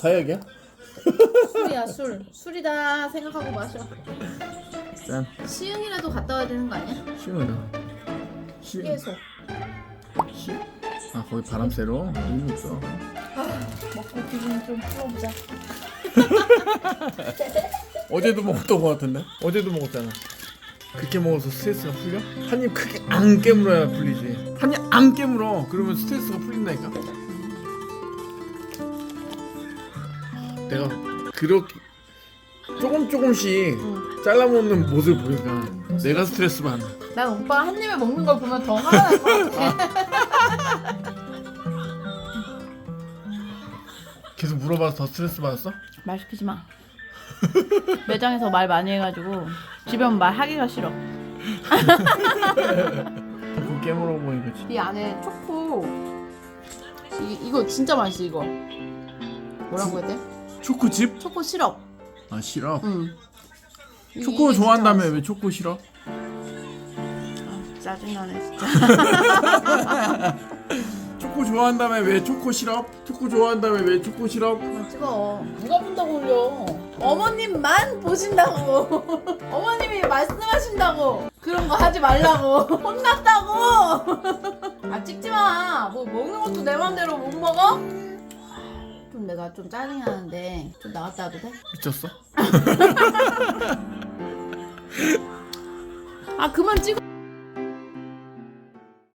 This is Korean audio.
사약이야? 술이야 술. 술이다 생각하고 마셔. 짠. 시흥이라도 갔다 와야 되는 거 아니야? 시원하다. 시. 계속. 시. 아 거기 바람 쐬러 의미 없어. 먹고 기분 좀 풀어보자. 어제도 먹었던 거 같은데? 어제도 먹었잖아. 그렇게 먹어서 스트레스가 풀려? 한 입 크게 안 깨물어야 풀리지. 한 입 안 깨물어. 그러면 스트레스가 풀린다니까. 내가 그렇게 조금 조금씩 잘라 먹는 모습을 보니까 내가 스트레스 받아. 난 오빠가 한 입에 먹는 걸 보면 더 화가 날것 같아. 계속 물어봐서 더 스트레스 받았어? 말 시키지 마. 매장에서 말 많이 해가지고 집에 오면 말 하기가 싫어. 그거 깨물어 보니까 지이 안에 초코 이, 이거 진짜 맛있어 이거. 뭐라고 해야 돼? 초코칩? 초코 시럽. 아 싫어. 응. 이- 초코 좋아한다며. 왜 초코 싫어? 아, 짜증나네 진짜. 초코 좋아한다며 왜 초코 시럽? 초코 좋아한다며 왜 초코 시럽? 그만 찍어. 누가 본다고 올려? 어머님만 보신다고. 어머님이 말씀하신다고. 그런 거 하지 말라고. 혼났다고. 아 찍지 마. 뭐 먹는 것도 내 맘대로 못 먹어? 좀 내가 좀 짜증이 나는데 좀 나갔다 와도 돼? 미쳤어? 아 그만 찍어.